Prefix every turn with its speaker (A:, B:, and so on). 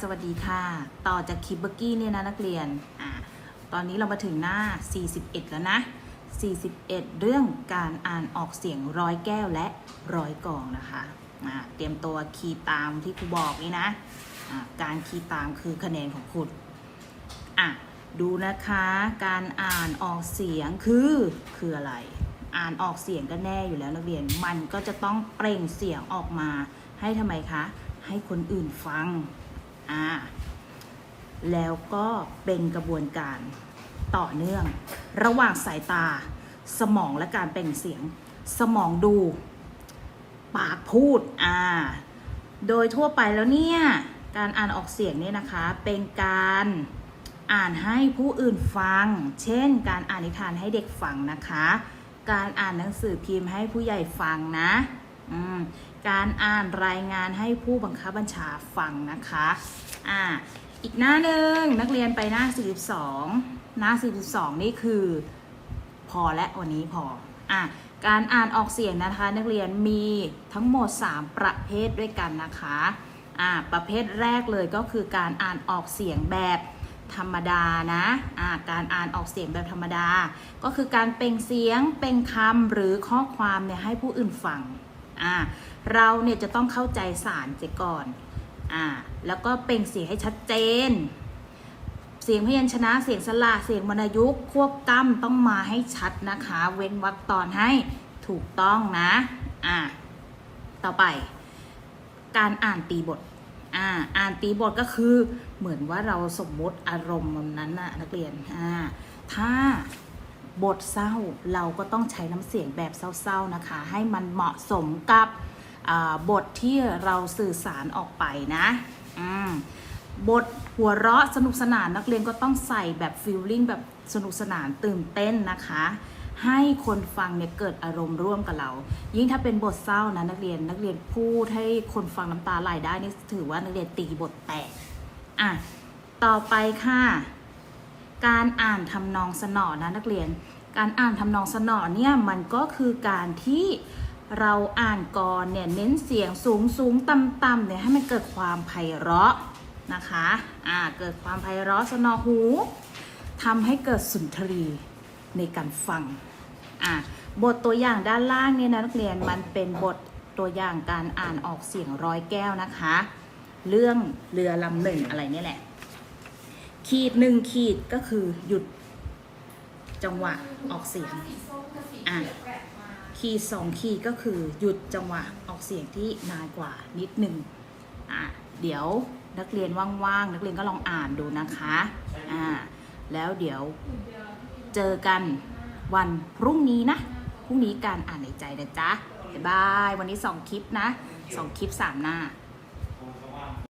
A: สวัสดีค่ะ ต่อจากคลิปเบอร์กี้เนี่ยนะนักเรียนอ่าตอนนี้เรามาถึงหน้า 41 แล้วนะ 41 เรื่องการอ่านออกเสียงร้อยแก้วและร้อยกองนะคะอ่าเตรียมตัวคีย์ตามที่ครูบอกนี่นะอ่าการคีย์ตามคือคะแนนของคุณอะดูนะคะการอ่านออกเสียงคือคืออะไร อ่านออกเสียงก็แน่อยู่แล้วนักเรียนมันก็จะต้องเปล่งเสียงออกมาให้ทำไมคะให้คนอื่นฟัง อ่าแล้วก็เป็นกระบวนการต่อเนื่อง ระหว่างสายตา สมองและการเปล่งเสียง สมองดู ปากพูดอ่าโดยทั่วไปแล้วเนี่ย การอ่านออกเสียงเนี่ยนะคะ เป็นการอ่านให้ผู้อื่นฟัง เช่น การอ่านนิทานให้เด็กฟังนะคะ การอ่านหนังสือพิมพ์ให้ผู้ใหญ่ฟังนะ การอ่านรายงานให้ผู้บังคับบัญชาฟังนะคะอ่าอีกหน้าหนึ่งนักเรียนไปหน้า 42 หน้า 42 นี่คือ พอและวันนี้พออะการอ่านออกเสียงนะคะ นักเรียนมีทั้งหมด 3 ประเภทด้วยกันนะคะอะประเภทแรกเลยก็คือการอ่านออกเสียงแบบธรรมดานะอะการอ่านออกเสียงแบบธรรมดา ก็คือการเปล่งเสียงเปล่งคำหรือข้อความเนี่ยให้ผู้อื่นฟัง อะเราเนี่ยจะต้องเข้าใจสารเสียก่อนอะแล้วก็เปล่งเสียงให้ชัดเจน เสียงพยัญชนะเสียงสระเสียงวรรณยุกต์ควบกล้ำต้องมาให้ชัดนะคะ เว้นวรรคตอนให้ถูกต้องนะอะต่อไป การอ่านตีบทอ่าอ่านตีบทก็คือเหมือนว่าเราสมมติอารมณ์นั้นนะนักเรียนอ่าถ้า บทเศร้าเราก็ต้องใช้น้ำเสียงแบบเศร้าๆนะคะ ให้มันเหมาะสมกับบทที่เราสื่อสารออกไปนะบทหัวเราะสนุกสนานนักเรียนก็ต้องใส่แบบฟิลลิ่งแบบสนุกสนานตื่นเต้นนะคะ ให้คนฟังเนี่ยเกิดอารมณ์ร่วมกับเรา ยิ่งถ้าเป็นบทเศร้านะนักเรียนนักเรียนพูดให้คนฟังน้ำตาไหลได้นี่ถือว่านักเรียนตีบทแตกอะต่อไปค่ะ การอ่านทำนองสนอนะนักเรียน การอ่านทำนองสนอเนี่ยมันก็คือการที่เราอ่านกรเนี่ยเน้นเสียงสูงสูงต่ำต่ำเนี่ยให้มันเกิดความไพเราะนะคะอ่าเกิดความไพเราะสนอหูทำให้เกิดสุนทรีในการฟังอะบทตัวอย่างด้านล่างเนี่ยนะนักเรียนมันเป็นบทตัวอย่างการอ่านออกเสียงร้อยแก้วนะคะ เรื่องเรือลำหนึ่งอะไรนี่แหละ ขีดหนึ่งขีดก็คือหยุดจังหวะออกเสียงอะขีดสองขีดก็คือหยุดจังหวะออกเสียงที่นานกว่านิดหนึ่งอะเดี๋ยวนักเรียนว่างๆนักเรียนก็ลองอ่านดูนะคะอ่าแล้วเดี๋ยวเจอกันวันพรุ่งนี้นะพรุ่งนี้การอ่านในใจนะจ๊ะบ๊ายบายวันนี้สองคลิปนะสองคลิปสามหน้า